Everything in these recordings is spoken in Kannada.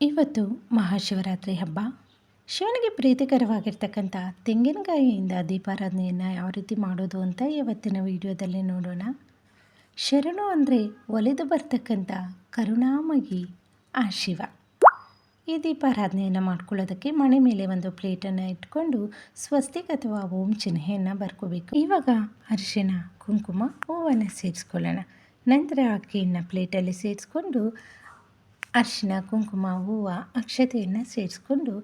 ಇವತ್ತು ಮಹಾಶಿವರಾತ್ರಿ ಹಬ್ಬ. ಶಿವನಿಗೆ ಪ್ರೀತಿಕರವಾಗಿರ್ತಕ್ಕಂಥ ತೆಂಗಿನಕಾಯಿಯಿಂದ ದೀಪಾರಾಧನೆಯನ್ನು ಯಾವ ರೀತಿ ಮಾಡೋದು ಅಂತ ಇವತ್ತಿನ ವಿಡಿಯೋದಲ್ಲಿ ನೋಡೋಣ. ಶರಣು ಅಂದರೆ ಒಲೆದು ಬರ್ತಕ್ಕಂಥ ಕರುಣಾಮಯಿ ಆ ಶಿವ. ಈ ದೀಪಾರಾಧನೆಯನ್ನು ಮಾಡ್ಕೊಳ್ಳೋದಕ್ಕೆ ಮಣೆ ಮೇಲೆ ಒಂದು ಪ್ಲೇಟನ್ನು ಇಟ್ಕೊಂಡು ಸ್ವಸ್ತಿಕ್ ಅಥವಾ ಓಂ ಚಿಹ್ನೆಯನ್ನು ಬರ್ಕೋಬೇಕು. ಇವಾಗ ಅರಿಶಿನ ಕುಂಕುಮ, ಹೂವನ್ನು ಸೇರಿಸ್ಕೊಳ್ಳೋಣ. ನಂತರ ಅಕ್ಕಿಯನ್ನು ಪ್ಲೇಟಲ್ಲಿ ಸೇರಿಸ್ಕೊಂಡು ಅರಿಶಿನ, ಕುಂಕುಮ, ಹೂವು, ಅಕ್ಷತೆಯನ್ನು ಸೇರಿಸ್ಕೊಂಡು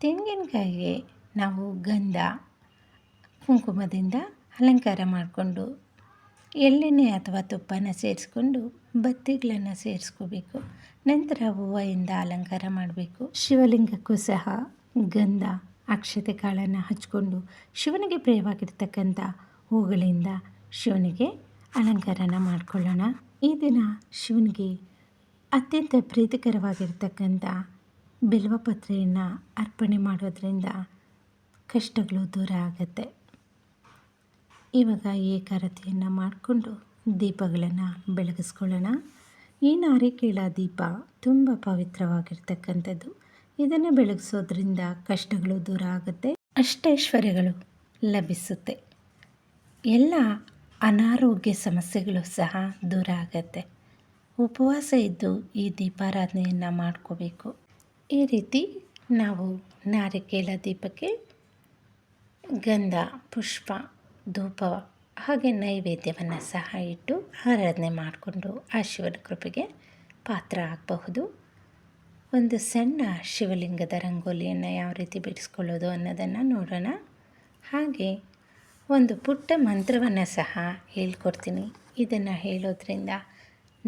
ತೆಂಗಿನಕಾಯಿಗೆ ನಾವು ಗಂಧ, ಕುಂಕುಮದಿಂದ ಅಲಂಕಾರ ಮಾಡಿಕೊಂಡು ಎಳ್ಳೆಣ್ಣೆ ಅಥವಾ ತುಪ್ಪನ ಸೇರಿಸ್ಕೊಂಡು ಬತ್ತಿಗಳನ್ನು ಸೇರಿಸ್ಕೋಬೇಕು. ನಂತರ ಹೂವಿಂದ ಅಲಂಕಾರ ಮಾಡಬೇಕು. ಶಿವಲಿಂಗಕ್ಕೂ ಸಹ ಗಂಧ, ಅಕ್ಷತೆ ಕಾಳನ್ನು ಹಚ್ಕೊಂಡು ಶಿವನಿಗೆ ಪ್ರಿಯವಾಗಿರ್ತಕ್ಕಂಥ ಹೂಗಳಿಂದ ಶಿವನಿಗೆ ಅಲಂಕಾರನ ಮಾಡಿಕೊಳ್ಳೋಣ. ಈ ದಿನ ಶಿವನಿಗೆ ಅತ್ಯಂತ ಪ್ರೀತಿಕರವಾಗಿರ್ತಕ್ಕಂಥ ಬಿಲ್ವಪತ್ರೆಯನ್ನು ಅರ್ಪಣೆ ಮಾಡೋದರಿಂದ ಕಷ್ಟಗಳು ದೂರ ಆಗುತ್ತೆ. ಇವಾಗ ಏಕಾರತೆಯನ್ನು ಮಾಡಿಕೊಂಡು ದೀಪಗಳನ್ನು ಬೆಳಗಿಸ್ಕೊಳ್ಳೋಣ. ಈ ನಾರಿಕೇಳ ದೀಪ ತುಂಬ ಪವಿತ್ರವಾಗಿರ್ತಕ್ಕಂಥದ್ದು. ಇದನ್ನು ಬೆಳಗಿಸೋದ್ರಿಂದ ಕಷ್ಟಗಳು ದೂರ ಆಗುತ್ತೆ, ಅಷ್ಟೈಶ್ವರ್ಯಗಳು ಲಭಿಸುತ್ತೆ. ಎಲ್ಲ ಅನಾರೋಗ್ಯ ಸಮಸ್ಯೆಗಳು ಸಹ ದೂರ ಆಗುತ್ತೆ. ಉಪವಾಸ ಇದ್ದು ಈ ದೀಪಾರಾಧನೆಯನ್ನು ಮಾಡ್ಕೋಬೇಕು. ಈ ರೀತಿ ನಾವು ನಾರಿಕೇಲ ದೀಪಕ್ಕೆ ಗಂಧ, ಪುಷ್ಪ, ಧೂಪ ಹಾಗೆ ನೈವೇದ್ಯವನ್ನು ಸಹ ಇಟ್ಟು ಆರಾಧನೆ ಮಾಡಿಕೊಂಡು ಆ ಶಿವನ ಕೃಪೆಗೆ ಪಾತ್ರ ಆಗಬಹುದು. ಒಂದು ಸಣ್ಣ ಶಿವಲಿಂಗದ ರಂಗೋಲಿಯನ್ನು ಯಾವ ರೀತಿ ಬಿಡಿಸ್ಕೊಳ್ಳೋದು ಅನ್ನೋದನ್ನು ನೋಡೋಣ. ಹಾಗೆ ಒಂದು ಪುಟ್ಟ ಮಂತ್ರವನ್ನು ಸಹ ಹೇಳ್ಕೊಡ್ತೀನಿ. ಇದನ್ನು ಹೇಳೋದ್ರಿಂದ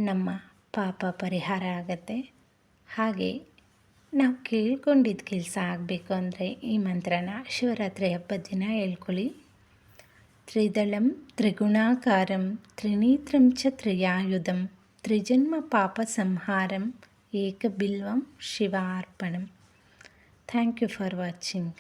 ನಮ್ಮ ಪಾಪ ಪರಿಹಾರ ಆಗತ್ತೆ. ಹಾಗೆ ನಾವು ಕೇಳ್ಕೊಂಡಿದ್ದ ಕೆಲಸ ಆಗಬೇಕು ಅಂದರೆ ಈ ಮಂತ್ರನ ಶಿವರಾತ್ರಿ ಹಬ್ಬದ ದಿನ ಹೇಳ್ಕೊಳ್ಳಿ. ತ್ರಿದಳಂ ತ್ರಿಗುಣಾಕಾರಂ ತ್ರಿನೇತ್ರಂ ಚ ತ್ರಿಯಾಯುಧಂ ತ್ರಿಜನ್ಮ ಪಾಪ ಸಂಹಾರಂ ಏಕಬಿಲ್ವಂ ಶಿವಾರ್ಪಣಂ. Thank you for watching